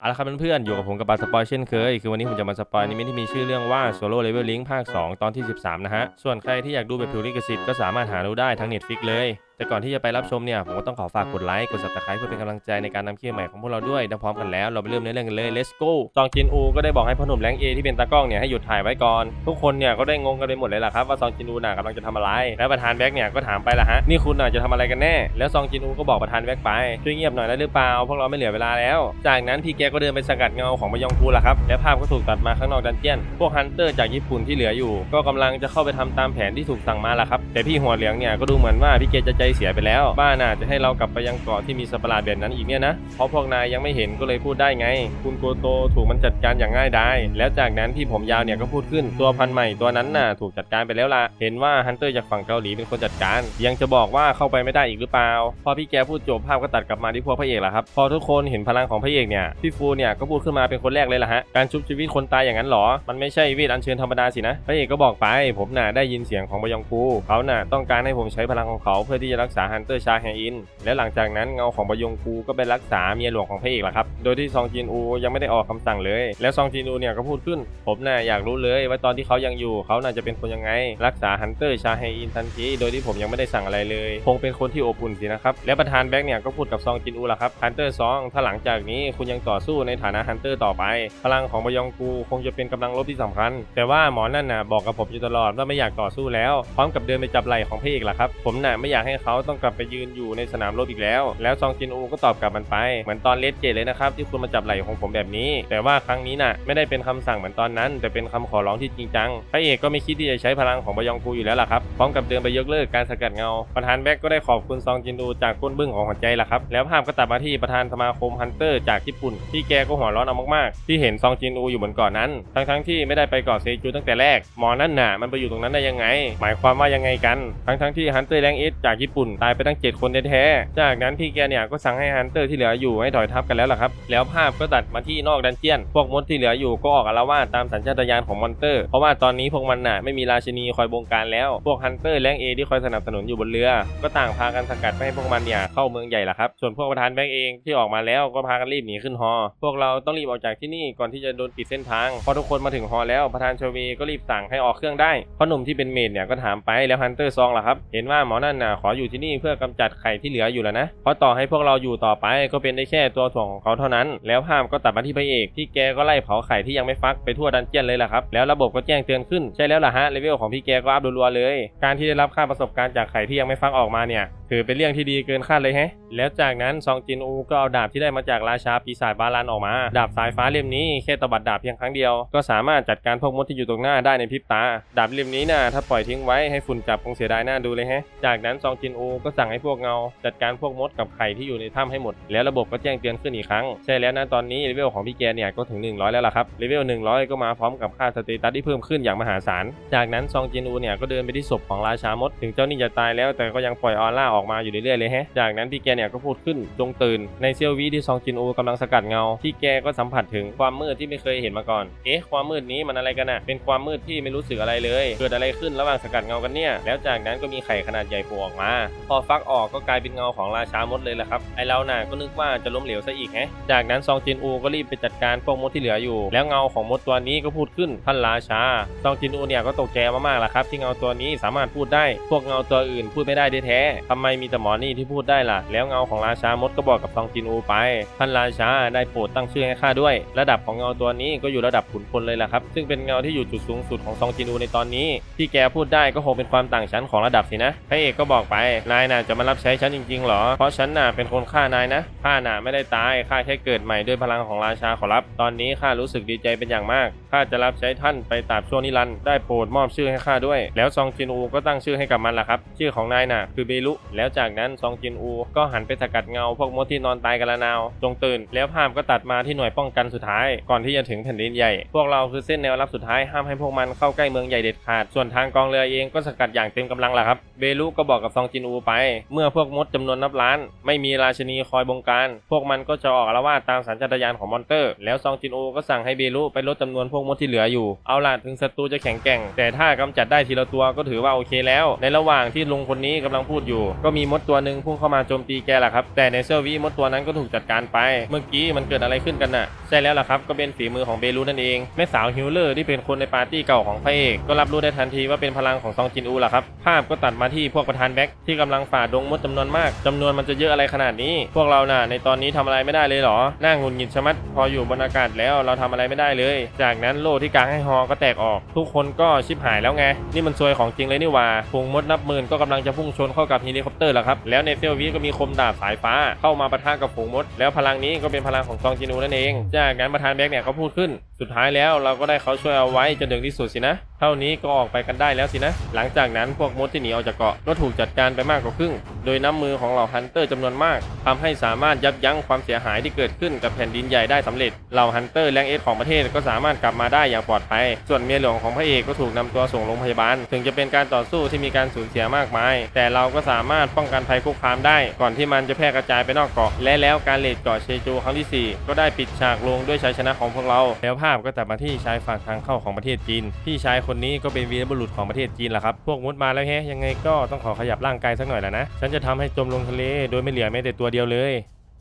เอาละครับเพื่อนๆอยู่กับผมกับบาสปอยเช่นเคย คือวันนี้ผมจะมาสปอยนิมิตที่มีชื่อเรื่องว่า Solo Leveling ภาค 2 ตอนที่ 13 นะฮะ ส่วนใครที่อยากดูแบบผิวลิขสิทธิ์ก็สามารถหาดูได้ทั้ง Netflix เลย แต่ก่อนที่จะไปรับชมเนี่ยผมก็ต้องขอฝากกดไลค์กด subscribe เพื่อเป็นกำลังใจในการนำคลิปใหม่ของพวกเราด้วยถ้าพร้อมกันแล้วเราไปเริ่มในเรื่องกันเลย let's go ซองจินอูก็ได้บอกให้พ่อหนุ่มแรงเอที่เป็นตากล้องเนี่ยให้หยุดถ่ายไว้ก่อน ทุกคนเนี่ยก็ได้งงกันไปหมดเลยล่ะครับว่าซองจินอูน่ะกำลังจะทำอะไร แล้วประธานแบ็กเนี่ยก็ถามไปละฮะนี่คุณน่ะจะทำอะไรกันแน่แล้วซองจินอูก็บอกประธานแบ็กไปช่วยเงียบหน่อยได้หรือเปล่าพวกเราไม่เหลือเวลาแล้ว จากนั้นพี่แกก็เดินไปสกัดเงาของมายองกูล่ะครับและภาพก็ถูกตัดมาข้างนอกดันเจียนพวกฮันเตอร์จากญี่ปุ่นที่เหลืออยู่ ก็กำลังจะเข้าไปทำตามแผนที่ถูกสั่งมาล่ะครับแต่พี่หัวเหลืองเนี่ยก็ดูเหมือนว่าพี่เกจะใจเสียไปแล้ว บ้าน่ะจะให้เรากลับไปยังเกาะที่มีสัตว์ประหลาดแบบนั้นอีกเนี่ยนะ เพราะพวกนายยังไม่เห็นก็เลยพูดได้ไง คุณโกโตถูกมันจัดการอย่างง่ายดาย แล้วจากนั้นพี่ผมยาวเนี่ยก็พูดขึ้น ตัวพันใหม่ตัวนั้นน่ะถูกจัดการไปแล้วล่ะ เห็นว่าฮันเตอร์จากฝั่งเกาหลีเป็นคนจัดการ ยังจะบอกว่าเข้าไปไม่ได้อีกหรือเปล่า พอพี่แกพูดจบภาพก็ตัดกลับมาที่พวกพระเอกละครับ พอทุกคนเห็นพลังของพระเอกเนี่ย พี่ฟูเนี่ยก็พูดขึ้นมาเป็นคนแรกเลยล่ะฮะ การชุบชีวิตคนตายอย่างนั้นหรอ มันไม่ใช่เวทอัญเชิญธรรมดาสินะ พระเอกก็บอกไป ผมน่ะได้ยินเสียงของบยองกูเขาน่ะต้องการให้ผมใช้พลังของเขาเพื่อที่จะรักษาฮันเตอร์ชาแฮอิน และหลังจากนั้นเงาของบยองกูก็ไปรักษาเมียหลวงของพระเอกล่ะครับ โดยที่ซองจินอูยังไม่ได้ออกคำสั่งเลย แล้วซองจินอูเนี่ยก็พูดขึ้น ผมน่ะอยากรู้เลยว่าตอนที่เขายังอยู่เขาน่าจะเป็นคนยังไง รักษาฮันเตอร์ชาแฮอินทันที โดยที่ผมยังไม่ได้สั่งอะไรเลย คงเป็นคนที่อบอุ่นสินะครับ และประธานแบ็กเนี่ยก็พูดกับซองจินอูล่ะครับ ฮันเตอร์ซอง ถ้าหลังจากนี้คุณยังต่อสู้ในฐานะฮันเตอร์ต่อไป พลังของบยองกูคงจะเป็นกำลังลบที่สำคัญ แต่ว่าหมอนั่นน่ะบอกกับผมอยู่ตลอดว่าไม่อยากต่อสู้แล้ว พร้อมกับเดินไปจับไหล่ของพระเอกล่ะครับ ผมน่ะไม่อยากให้เขาต้องกลับไปยืนอยู่ในสนามรบอีกแล้ว แล้วซองจินอูก็ตอบกลับมันไป เหมือนตอนเลสเกตเลยนะครับที่คุณมาจับไหล่ของผมแบบนี้ แต่ว่าครั้งนี้น่ะไม่ได้เป็นคำสั่งเหมือนตอนนั้น แต่เป็นคำขอร้องที่จริงจังพระเอกก็ไม่คิดที่จะใช้พลังของบยองกูอยู่แล้วล่ะครับพร้อมกับเดินไปยกเลิกการสกัดเงาประธานแบ็กก็ได้ขอบคุณซองจินอูจากก้นบึ้งของหัวใจล่ะครับแล้วภาพก็ตัดมาที่ประธานสมาคมฮันเตอร์จากญี่ปุ่น ที่แกก็หัวร้อนเอามากๆ ที่เห็นซองจินอูอยู่บนเกาะนั้น ทั้งๆที่ไม่ได้ไปเกาะเซจูตั้งแต่แรกหมอนั่นน่ะมันไปอยู่ตรงนั้นได้ยังไง หมายความว่ายังไงกัน ทั้งๆที่ฮันเตอร์แรงเอสจากญี่ปุ่นตายไปตั้ง 7 คนแท้ๆจากนั้นพี่แกเนี่ยก็สั่งให้ฮันเตอร์ที่เหลืออยู่ให้ถอยทัพกันแล้วล่ะครับ แล้วภาพก็ตัดมาที่นอกดันเจียน พวกมดที่เหลืออยู่ก็ออกอาละวาดตามสัญชาตญาณของมอนเตอร์ เพราะว่าตอนนี้พวกมันน่ะไม่มีราชินีคอยบงการแล้ว พวกฮันเตอร์แรงเอที่คอยสนับสนุนอยู่บนเรือ ก็ต่างพากันสกัดไม่ให้พวกมันเนี่ยเข้าเมืองใหญ่ล่ะครับ ส่วนพวกประธานแบงก์เองที่ออกมาแล้วก็พากันรีบหนีขึ้นฮอ พวกเราต้องรีบออกจากที่นี่ก่อนที่จะโดนปิดเส้นทางพอทุกคนมาถึงฮอแล้วประธานชเวก็รีบสั่งให้ออกเครื่องได้เพราะหนุ่มที่เป็นเมดเนี่ยก็ถามไปแล้วฮันเตอร์ซองล่ะครับเห็นว่าหมอนั่นน่ะขออยู่ที่นี่เพื่อกำจัดไข่ที่เหลืออยู่แล้วนะ เพราะต่อให้พวกเราอยู่ต่อไปก็เป็นได้แค่ตัวถ่วงของเขาเท่านั้น แล้วภาพก็ตัดมาที่พระเอกที่แกก็ไล่เผาไข่ที่ยังไม่ฟักไปทั่วดันเจียนเลยล่ะครับ แล้วระบบก็แจ้งเตือนขึ้น ใช่แล้วล่ะฮะ เลเวลของพี่แกก็อัพรัวๆเลย การที่ได้รับค่าประสบการณ์จากไข่ที่ยังไม่ฟักออกมาเนี่ย ถือเป็นเรื่องที่ดีเกินคาดเลยแฮะ แล้วจากนั้นซองจินอูก็เอาดาบที่ได้มาจากราชาปีศาจบาลันออกมา ดาบสายฟ้าเล่มนี้แค่ตบัดดาบเพียงครั้งเดียว ก็สามารถจัดการพวกมดที่อยู่ตรงหน้าได้ในพริบตา ดาบเล่มนี้น่ะถ้าปล่อยทิ้งไว้ให้ฝุ่นจับคงเสียดายหน้าดูเลยแฮะ จากนั้นซองจินอูก็สั่งให้พวกเงา จัดการพวกมดกับไข่ที่อยู่ในถ้ำให้หมด แล้วระบบก็แจ้งเตือนขึ้นอีกครั้ง ใช่แล้วนะตอนนี้เลเวลของพี่แกเนี่ยก็ถึง 100 แล้วล่ะครับเลเวล100 ก็มาพร้อมกับค่าสเตตัสที่เพิ่มขึ้นอย่างมหาศาล จากนั้นซองจินอูเนี่ยก็เดินไปที่ศพของราชามด ถึงเจ้านี่จะตายแล้วแต่ก็ยังปล่อยออร่าออกมาอยู่เรื่อยๆเลยฮะจากนั้นพี่แกเนี่ยก็พูดขึ้นจงตื่นในเซียววิที่ซองจินอูกำลังสกัดเงาพี่แกก็สัมผัสถึงความมืดที่ไม่เคยเห็นมาก่อนเอ๊ะความมืดนี้มันอะไรกันน่ะเป็นความมืดที่ไม่รู้สึกอะไรเลย เกิดอะไรขึ้นระหว่างสกัดเงากันเนี่ยแล้วจากนั้นก็มีไข่ขนาดใหญ่โผล่ออกมาพอฟักออกก็กลายเป็นเงาของราชามดเลยแหละครับ ไอเราน่ะก็นึกว่าจะล้มเหลวซะอีกแฮะ จากนั้นซองจินอูก็รีบไปจัดการพวกมดที่เหลืออยู่ แล้วเงาของมดตัวนี้ก็พูดขึ้นท่านราชา ซองจินอูเนี่ยก็ตกใจมากๆแหละครับ ที่เงาตัวนี้สามารถพูดได้ พวกเงาตัวอื่นพูดไม่ได้แท้ๆทำไมมีแต่หมอนี่ที่พูดได้ล่ะ แล้วเงาของราชามดก็บอกกับซองจินอูไป ท่านราชาได้โปรดตั้งชื่อให้ข้าด้วย ระดับของเงาตัวนี้ก็อยู่ระดับขุนพลเลยแหละครับ ซึ่งเป็นเงาที่อยู่จุดสูงสุดของซองจินอูในตอนนี้ ที่แกพูดได้ก็คงเป็นความต่างชั้นของระดับสินะพระเอกก็บอกไปนายน่ะจะมารับใช้ฉันจริงๆเหรอ เพราะฉันน่ะเป็นคนฆ่านายนะข้าน่ะไม่ได้ตายข้าแค่เกิดใหม่ด้วยพลังของราชาขอรับ ตอนนี้ข้ารู้สึกดีใจเป็นอย่างมากข้าจะรับใช้ท่านไปตราบช่วนิรันดร์ได้โปรดมอบชื่อให้ข้าด้วย แล้วซองจินอูก็ตั้งชื่อให้กับมันล่ะครับ ชื่อของนายน่ะ คือเบลุ แล้วจากนั้นซองจินอู ก็หันไปสกัดเงาพวกมดที่นอนตายกันละนาว จงตื่น แล้วภาพก็ตัดมาที่หน่วยป้องกันสุดท้าย ก่อนที่จะถึงแผ่นดินใหญ่ พวกเราคือเส้นแนวรับสุดท้ายห้ามให้พวกมันเข้าใกล้เมืองใหญ่เด็ดขาด ส่วนทางกองเรือเองก็สกัดอย่างเต็มกำลังล่ะครับ เบลุก็บอกกับซองจิินอูไป เมื่อพวกมดจำนวนนับล้าน ไม่มีราชินีคอยบงการ พวกมันก็จะออกอาละวาตามสัญชาตญาณของมอนเตอร์ แล้วซองจินอูก็สั่งให้เบลุไปลดจำนวนพวกมดที่เหลืออยู่ เอาล่ะถึงศัตรูจะแข็งแกร่ง แต่ถ้ากำจัดได้ทีละตัวก็ถือว่าโอเคแล้ว ในระหว่างที่ลุงคนนี้กำลังพูดอยู่ ก็มีมดตัวหนึ่งพุ่งเข้ามาโจมตีแกแหละครับ แต่ในเซอร์วิมดตัวนั้นก็ถูกจัดการไป เมื่อกี้มันเกิดอะไรขึ้นกันน่ะ ใช่แล้วล่ะครับก็เป็นฝีมือของเบลูนั่นเองแม่สาวฮิลเลอร์ที่เป็นคนในปาร์ตี้เก่าของพระเอกก็รับรู้ได้ทันทีว่าเป็นพลังของซองจินอูล่ะครับภาพก็ตัดมาที่พวกประธานแบ็คที่กำลังฝ่าดงมดจำนวนมากจำนวนมันจะเยอะอะไรขนาดนี้ พวกเราน่ะในตอนนี้ทำอะไรไม่ได้เลยเหรอหน้าหงุนหงิดชะมัดพออยู่บนอากาศแล้วเราทำอะไรไม่ได้เลย จากนั้นโล่ที่กางให้ฮอก็แตกออก ทุกคนก็ชิบหายแล้วไงนี่มันซวยของจริงเลยนี่ว่าพุงมดนับหมื่นก็กำลังจะพุ่งชนเข้ากับเฮลิคอปเตอร์แล้วครับแล้วในเซลวีก็มีคมดาบสายฟ้าเข้ามาปะทะกับฝูงมด แล้วพลังนี้ก็เป็นพลังของซองจินูนั่นเองจากนั้นประธานแบ็กเนี่ยเขาพูดขึ้น สุดท้ายแล้วเราก็ได้เขาช่วยเอาไว้จนถึงที่สุดสินะ เท่านี้ก็ออกไปกันได้แล้วสินะ หลังจากนั้นพวกมดที่หนีออกจากเกาะก็ถูกจัดการไปมากกว่าครึ่ง โดยน้ำมือของเหล่าฮันเตอร์จำนวนมากทำให้สามารถยับยั้งความเสียหายที่เกิดขึ้นกับแผ่นดินใหญ่ได้สำเร็จเหล่าฮันเตอร์แรงเอสของประเทศก็สามารถกลับมาได้อย่างปลอดภัย ส่วนเมียหลวงของพระเอกก็ถูกนำตัวส่งโรงพยาบาล ถึงจะเป็นการต่อสู้ที่มีการสูญเสียมากมาย แต่เราก็สามารถป้องกันภัยคุกคามได้ ก่อนที่มันจะแพร่กระจายไปนอกเกาะ และแล้วการเลดเกาะเชจูครั้งที่ 4 ก็ได้ปิดฉากลงด้วยชัยชนะของพวกเรา แล้วภาพก็ตัดมาที่ชายฝั่งทางเข้าของประเทศจีน พี่ชายคนนี้ก็เป็นวีรบุรุษของประเทศจีนแหละครับ พวกมุดมาแล้วแฮะยังไงก็ต้องขอขยับร่างกายสักหน่อยแล้วนะ ฉันจะทำให้จมลงทะเล โดยไม่เหลือแม้แต่ตัวเดียวเลย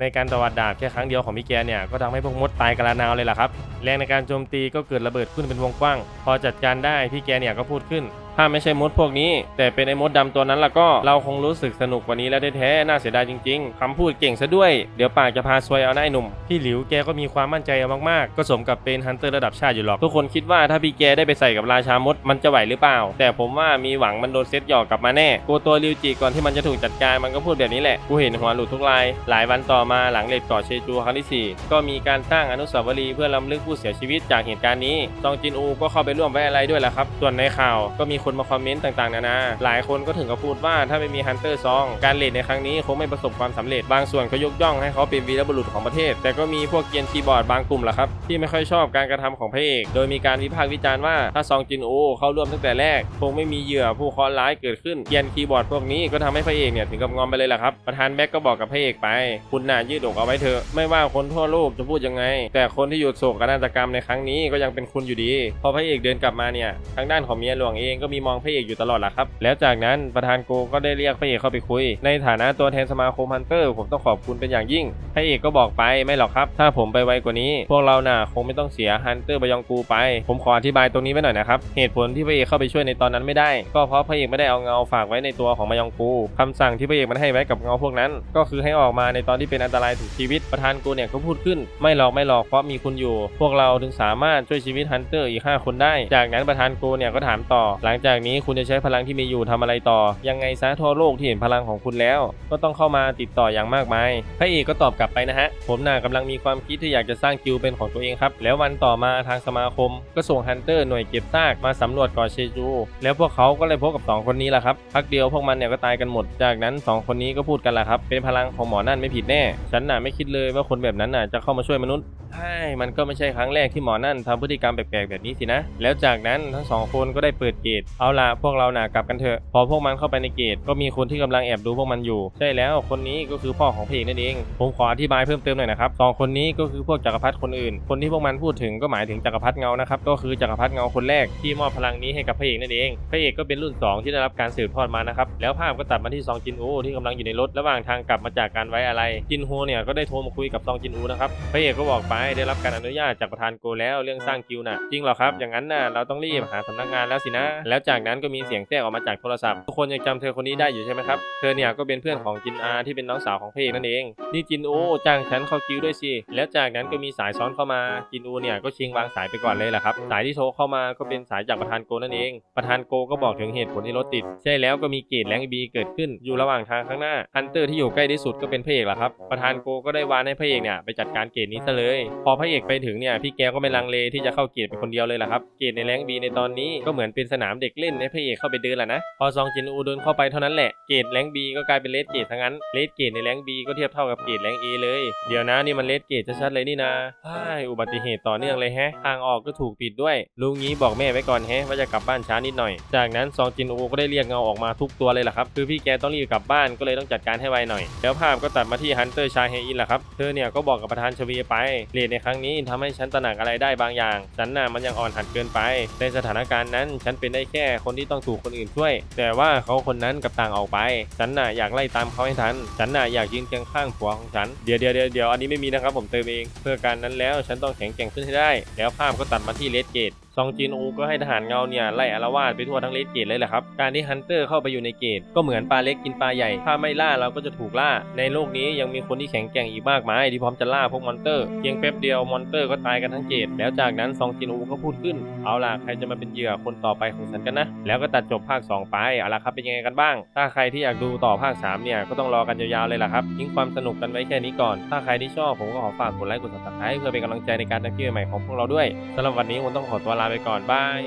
ในการตวัดดาบแค่ครั้งเดียวของมิแกเนี่ยก็ทำให้พวกมดตายกระนาวเลยล่ะครับ แรงในการโจมตีก็เกิดระเบิดขึ้นเป็นวงกว้าง พอจัดการได้พี่แกเนี่ยก็พูดขึ้น ถ้าไม่ใช่มดพวกนี้ แต่เป็นไอ้มดดำตัวนั้นล่ะก็เราคงรู้สึกสนุกกว่านี้แล้วแท้ๆน่าเสียดายจริงๆคำพูดเก่งซะด้วย เดี๋ยวปากจะพาซวยเอาหน้าไอ้หนุ่ม พี่หลิวแกก็มีความมั่นใจมากๆ ก็สมกับเป็นฮันเตอร์ระดับชาติอยู่หรอก ทุกคนคิดว่าถ้าพี่แกได้ไปใส่กับราชามดมันจะไหวหรือเปล่า แต่ผมว่ามีหวังมันโดนเซตหยอกกลับมาแน่โกตัวริวจิก่อนที่มันจะถูกจัดการมันก็พูดแบบนี้แหละกูเห็นหัวหลุดทุกลายหลายวันต่อมาหลังเลดกาะเชจูครั้งที่สี่ก็มีการสร้างอนุสาวรีย์เพื่อรำลึกผู้เสียชีวิตจากเหตุการณ์นี้ซองจินอูก็เข้าไปร่วมไว้อะไรด้วยแหละครับส่วนในข่าวก็มีคนมาคอมเมนต์ต่างๆนานา หลายคนก็ถึงกับพูดว่าถ้าไม่มีฮันเตอร์ซองการเลดในครั้งนี้คงไม่ประสบความสำเร็จ บางส่วนก็ยกย่องให้เขาเป็นวีรบุรุษของประเทศ แต่ก็มีพวกเกียนคีย์บอร์ดบางกลุ่มแหละครับที่ไม่ค่อยชอบการกระทำของพระเอก โดยมีการวิพากษ์วิจารณ์ว่าถ้าซองจินอูเข้าร่วมตั้งแต่แรก คงไม่มีเหยื่อผู้เคราะห์ร้ายเกิดขึ้นเกียนคีย์บอร์ดพวกนี้ก็ทำให้พระเอกเนี่ยถึงกับงอมไปเลยแหละครับประธานแบ็กก็บอกกับพระเอกไป คุณน่ะยืดอกเอาไว้เถอะไม่ว่าคนทั่วโลกจะพูดยังไง แต่คนที่หยุดโศกนาฏกรรมในครั้งนี้ก็ยังเป็นคุณอยู่ดี พอพระเอกเดินกลับมาเนี่ยทางด้านของเมียหลวงเองก็มีมองพระเอกอยู่ตลอดแหละครับ แล้วจากนั้นประธานโกก็ได้เรียกพระเอกเข้าไปคุย ในฐานะตัวแทนสมาคมฮันเตอร์ ผมต้องขอบคุณเป็นอย่างยิ่งพระเอกก็บอกไปไม่หรอกครับ ถ้าผมไปไวกว่านี้ พวกเราน่ะคงไม่ต้องเสียฮันเตอร์บยองกูไป ผมขออธิบายตรงนี้ไว้หน่อยนะครับ เหตุผลที่พระเอกเข้าไปช่วยในตอนนั้นไม่ได้ ก็เพราะพระเอกไม่ได้เอาเงาฝากไว้ในตัวของบยองกูคำสั่งที่พระเอกมันให้ไว้กับเงาพวกนั้น ก็คือให้ออกมาในตอนที่เป็นอันตรายถึงชีวิตประธานกูเนี่ยก็พูดขึ้น ไม่หรอกไม่หรอกเพราะมีคุณอยู่ พวกเราถึงสามารถช่วยชีวิตฮันเตอร์อีก 5 คนได้ จากนั้นประธานกูเนี่ยก็ถามต่อหลังจากนี้คุณจะใช้พลังที่มีอยู่ทำอะไรต่อ ยังไงซะทั่วโลกที่เห็นพลังของคุณแล้ว ก็ต้องเข้ามาติดต่ออย่างมากมายพระเอกก็ตอบกลับไปนะฮะ ผมน่ะกำลังมีความคิดที่อยากจะสร้างกิลเป็นของตัวเองครับ แล้ววันต่อมาทางสมาคม ก็ส่งฮันเตอร์หน่วยเก็บซากมาสำรวจเกาะเชจู แล้วพวกเขาก็เลยพบกับสองคนนี้แหละครับพักเดียวพวกมันเนี่ยก็ตายกันหมด จากนั้นสองคนนี้ก็พูดกันแหละครับ เป็นพลังของหมอนั่นไม่ผิดแน่ ฉันน่ะไม่คิดเลยว่าคนแบบนั้นน่ะจะเข้ามาช่วยมนุษย์ใช่มันก็ไม่ใช่ครั้งแรกที่หมอนั่นทำพฤติกรรมแปลกๆแบบนี้สินะ แล้วจากนั้นทั้งสองคนก็ได้เปิดเกตเอาล่ะพวกเราหนะกลับกันเถอะ พอพวกมันเข้าไปในเกตก็มีคนที่กำลังแอบดูพวกมันอยู่ ใช่แล้วคนนี้ก็คือพ่อของพระเอกนั่นเอง ผมขออธิบายเพิ่มเติมหน่อยนะครับสองคนนี้ก็คือพวกจักรพรรดิคนอื่น คนที่พวกมันพูดถึงก็หมายถึงจักรพรรดิเงานะครับ ก็คือจักรพรรดิเงาคนแรกที่มอบพลังนี้ให้กับพระเอกนั่นเอง พระเอกก็เป็นรุ่นสองที่ได้รับการสืบทอดมานะครับ แล้วภาพก็ตัดมาที่ซองจินอูที่กำลังอยู่ในรถระหว่างทางกลับมาจากการไว้อะไร จินฮูเนี่ยก็ได้โทรมาคุยกับซองจินอูนะครับ พระเอกก็บอกไปได้รับการอนุญาตจากประธานโกแล้วเรื่องสร้างกิลด์น่ะ จริงเหรอครับ อย่างนั้นน่ะเราต้องรีบหาสำนักงานแล้วสินะ แล้วจากนั้นก็มีเสียงแจ้งออกมาจากโทรศัพท์ ทุกคนยังจำเธอคนนี้ได้อยู่ใช่ไหมครับ เธอเนี่ยก็เป็นเพื่อนของจินอาที่เป็นน้องสาวของพระเอกนั่นเอง นี่จินอูจ้างฉันเข้ากิลด์ด้วยสิ แล้วจากนั้นก็มีสายซ้อนเข้ามา จินอูเนี่ยก็ชิงวางสายไปก่อนเลยแหละครับ สายที่โทรเข้ามาก็เป็นสายจากประธานโกนั่นเอง ประธานโกก็บอกถึงเหตุผลที่รถติด ใช่แล้วก็มีเกตแรงบีเกิดขึ้น อยู่ระหว่างทางข้างหน้า ฮันเตอร์ที่อยู่ใกล้ที่สุดก็เป็นพระเอกแหละครับ ประธานโกก็ได้วานให้พระเอกเนี่ยไปจัดการเกตนี้ซะเลย พอพระเอกไปถึงเนี่ยพี่แกก็ไม่ลังเลที่จะเข้าเกตเป็นคนเดียวเลยแหละครับ เกตในแรงบีในตอนนี้ก็เหมือนเป็นสนามเด็กเล่นให้พระเอกเข้าไปเดินแหละนะ พอซองจินอูเดินเข้าไปเท่านั้นแหละ เกตแรงบีก็กลายเป็นเลสเกตทั้งนั้น เลสเกตในแรงบีก็เทียบเท่ากับเกตแรงเอเลย เดี๋ยวนะนี่มันเลสเกตชัดๆเลยนี่นะใช่อุบัติเหตุต่อเนื่องเลยแฮะ ทางออกก็ถูกปิดด้วย ลุงงี้บอกแม่ไว้ก่อนแฮะว่าจะกลับบ้านช้านิดหน่อย จากนั้นซองจินอูก็ได้เรียกเงาออกมาทุกตัวเลยแหละครับ คือพี่แกต้องรีบกลับบ้านก็เลยต้องจัดการให้ไวหน่อย แล้วภาพก็ตัดมาที่ฮันเตอร์ชาเฮอินแหละครับ เธอเนี่ยก็บอกกับประธานชวีไปเรดในครั้งนี้ทำให้ฉันตระหนักอะไรได้บางอย่างฉันน่ะมันยังอ่อนหัดเกินไป ในสถานการณ์นั้นฉันเป็นได้แค่คนที่ต้องถูกคนอื่นช่วย แต่ว่าเขาคนนั้นกับต่างออกไป ฉันน่ะอยากไล่ตามเขาให้ทัน ฉันน่ะอยากยืนเคียงข้างผัวของฉัน เดี๋ยวเดี๋ยวเดี๋ยวเดี๋ยวอันนี้ไม่มีนะครับผมเติมเอง เพื่อการนั้นแล้วฉันต้องแข็งแกร่งขึ้นให้ได้ แล้วภาพก็ตัดมาที่เลดเกต ซองจินอูก็ให้ทหารเงาเนี่ยไล่อารวาสไปทั่วทั้งเลดเกตเลยแหละครับ การที่ฮันเตอร์เข้าไปอยู่ในเกต ก็เหมือนปลาเล็กกินปลาใหญ่ ถ้าไม่ล่าเราก็จะถูกล่า ในโลกนี้ยังมีคนที่แข็งแกร่งอีกมากมายที่พร้อมจะล่าพวกมอนเตอร์เพียงแป๊บเดียวมอนเตอร์ก็ตายกันทั้งเกต แล้วจากนั้นซองจินอูก็พูดขึ้น เอาล่ะใครจะมาเป็นเหยื่อคนต่อไปของฉันกันนะ แล้วก็ตัดจบภาค 2 ไป เอาล่ะครับเป็นยังไงกันบ้าง ถ้าใครที่อยากดูต่อภาค 3 เนี่ยก็ต้องรอกันยาวๆเลยล่ะครับทิ้งความสนุกกันไว้แค่นี้ก่อน ถ้าใครที่ชอบผมก็ขอฝากกดไลค์กด subscribe เพื่อเป็นกำลังใจในการทำคลิปใหม่ของพวกเราด้วยสำหรับวันนี้ผมต้องขอตัวลาไปก่อนบาย